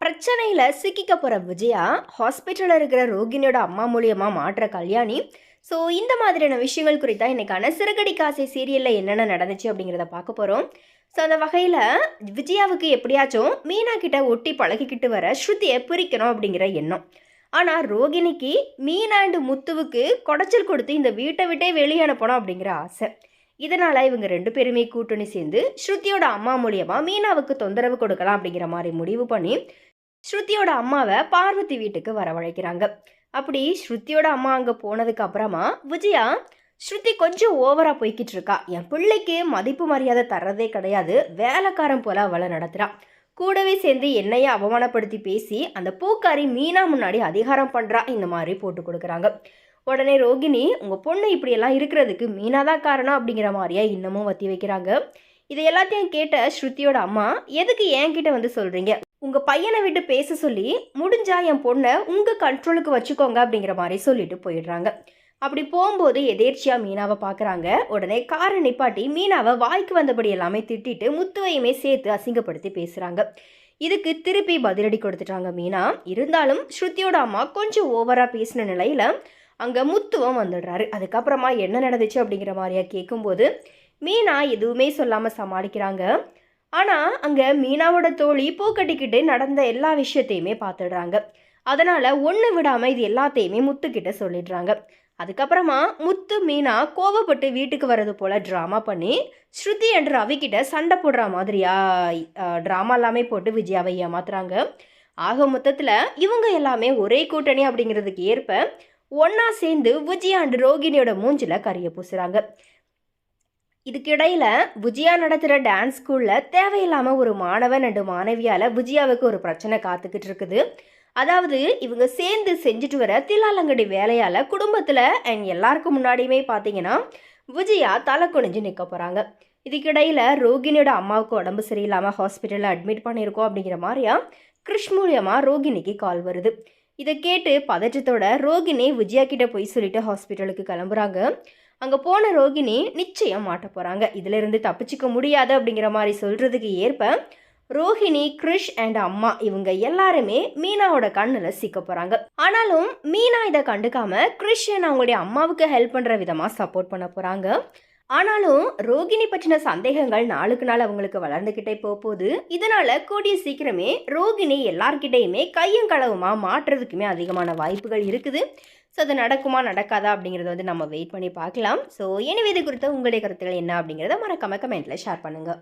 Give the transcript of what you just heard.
பிரச்சனையில் சிக்கிக்க போகிற விஜயா ஹாஸ்பிட்டலில் இருக்கிற ரோகிணியோட அம்மா மூலியமாக மாற்ற கல்யாணி. ஸோ இந்த மாதிரியான விஷயங்கள் குறித்தா இன்றைக்கான சிறுகடி காசை சீரியலில் என்னென்ன நடந்துச்சு அப்படிங்கிறத பார்க்க போகிறோம் ஸோ அந்த வகையில் விஜயாவுக்கு எப்படியாச்சும் மீனா கிட்ட ஒட்டி பழகிக்கிட்டு வர ஸ்ருதியை பிரிக்கணும் அப்படிங்கிற எண்ணம். ஆனால் ரோகிணிக்கு மீனா அண்டு முத்துவுக்கு குடைச்சல் கொடுத்து இந்த வீட்டை விட்டே வெளியே அனுப்பணும் அப்படிங்கிற ஆசை. இதனால் இவங்க ரெண்டு பேருமே கூட்டணி சேர்ந்து ஸ்ருதியோட அம்மா மூலியமாக மீனாவுக்கு தொந்தரவு கொடுக்கலாம் அப்படிங்கிற மாதிரி முடிவு பண்ணி ஸ்ருதியோட அம்மாவை பார்வதி வீட்டுக்கு வரவழைக்கிறாங்க. அப்படி ஸ்ருதியோட அம்மா அங்கே போனதுக்கு அப்புறமா விஜயா ஸ்ருதி கொஞ்சம் ஓவராக போய்கிட்டு இருக்கா. என் பிள்ளைக்கு மதிப்பு மரியாதை தர்றதே கிடையாது. வேலைக்காரன் போல அவளை நடத்துகிறான் கூடவே சேர்ந்து என்னையே அவமானப்படுத்தி பேசி அந்த பூக்காரி மீனா முன்னாடி அதிகாரம் பண்ணுறா இந்த மாதிரி போட்டு கொடுக்குறாங்க. உடனே ரோகிணி உங்கள் பொண்ணு இப்படியெல்லாம் இருக்கிறதுக்கு மீனா தான் காரணம் அப்படிங்கிற மாதிரியே இன்னமும் வத்தி வைக்கிறாங்க. இது எல்லாத்தையும் கேட்ட ஸ்ருதியோட அம்மா எதுக்கு என்கிட்ட வந்து சொல்கிறீங்க உங்கள் பையனை விட்டு பேச சொல்லி முடிஞ்சா என் பொண்ணை உங்கள் கண்ட்ரோலுக்கு வச்சுக்கோங்க அப்படிங்கிற மாதிரி சொல்லிட்டு போயிடுறாங்க. அப்படி போகும்போது எதேர்ச்சியாக மீனாவை பார்க்குறாங்க உடனே காரை நிப்பாட்டி மீனாவை வாய்க்கு வந்தபடி எல்லாமே திட்டிட்டு முத்துவையுமே சேர்த்து அசிங்கப்படுத்தி பேசுகிறாங்க இதுக்கு திருப்பி பதிலடி கொடுத்துட்டாங்க மீனா. இருந்தாலும் ஸ்ருதியோட அம்மா கொஞ்சம் ஓவராக பேசின நிலையில் அங்கே முத்துவம் வந்துடுறாரு. அதுக்கப்புறமா என்ன நடந்துச்சு அப்படிங்கிற மாதிரியா கேட்கும்போது மீனா எதுவுமே சொல்லாமல் சமாளிக்கிறாங்க. ஆனால் அங்கே மீனாவோட தோழி பூ கட்டிக்கிட்டு நடந்த எல்லா விஷயத்தையுமே பார்த்துடுறாங்க. அதனால் ஒன்று விடாமல் இது எல்லாத்தையுமே முத்துக்கிட்ட சொல்லிடுறாங்க. அதுக்கப்புறமா முத்து மீனா கோவப்பட்டு வீட்டுக்கு வர்றது போல் ட்ராமா பண்ணி ஸ்ருதி என்ற ரவிக்கிட்ட சண்டை போடுற மாதிரியா ட்ராமா எல்லாமே போட்டு விஜயாவை ஏமாத்துறாங்க. ஆக மொத்தத்தில் இவங்க எல்லாமே ஒரே கூட்டணி அப்படிங்கிறதுக்கு ஏற்ப ஒன்றா சேர்ந்து விஜயா அண்ட் ரோகிணியோட மூஞ்சில் கரிய பூசுகிறாங்க இதுக்கிடையில் விஜயா நடத்துகிற டான்ஸ் ஸ்கூலில் தேவையில்லாமல் ஒரு மாணவன் அண்டு மாணவியால் விஜயாவுக்கு ஒரு பிரச்சனை காத்துக்கிட்டு இருக்குது. அதாவது இவங்க சேர்ந்து செஞ்சுட்டு வர தில்லாலங்கடி வேலையால் குடும்பத்தில் அண்ட் எல்லாருக்கும் முன்னாடியுமே பார்த்தீங்கன்னா விஜயா தலை குனிஞ்சு நிற்க போகிறாங்க இதுக்கிடையில் ரோகிணியோட அம்மாவுக்கு உடம்பு சரியில்லாமல் ஹாஸ்பிட்டலில் அட்மிட் பண்ணியிருக்கோம் அப்படிங்கிற மாதிரியா கிருஷ் மூலியமாக ரோகிணிக்கு கால் வருது. இதை கேட்டு பதற்றத்தோட ரோகிணி விஜயா கிட்ட போய் சொல்லிட்டு ஹாஸ்பிட்டலுக்கு கிளம்புறாங்க. அங்கே போன ரோகிணி நிச்சயம் மாட்ட போகிறாங்க இதிலிருந்து தப்பிச்சிக்க முடியாது அப்படிங்கிற மாதிரி சொல்கிறதுக்கு ஏற்ப ரோஹிணி கிருஷ் அண்ட் அம்மா இவங்க எல்லாருமே மீனாவோட கண்ணில் சிக்க போகிறாங்க ஆனாலும் மீனா இதை கண்டுக்காம கிருஷ் அண்ட் அவங்களுடைய அம்மாவுக்கு ஹெல்ப் பண்ணுற விதமாக சப்போர்ட் பண்ண போகிறாங்க ஆனாலும் ரோகிணி பற்றின சந்தேகங்கள் நாளுக்கு நாள் அவங்களுக்கு வளர்ந்துக்கிட்டே போகுது இதனால கூடிய சீக்கிரமே ரோகிணி எல்லார்கிட்டையுமே கையும் களவுமா மாற்றுறதுக்குமே அதிகமான வாய்ப்புகள் இருக்குது. ஸோ அது நடக்குமா நடக்காதா அப்படிங்கிறத வந்து நம்ம வெயிட் பண்ணி பார்க்கலாம். ஸோ எனவே இது குறித்த உங்களுடைய கருத்துக்கள் என்ன அப்படிங்கிறத மறக்காம கமெண்ட்டில் ஷேர் பண்ணுங்கள்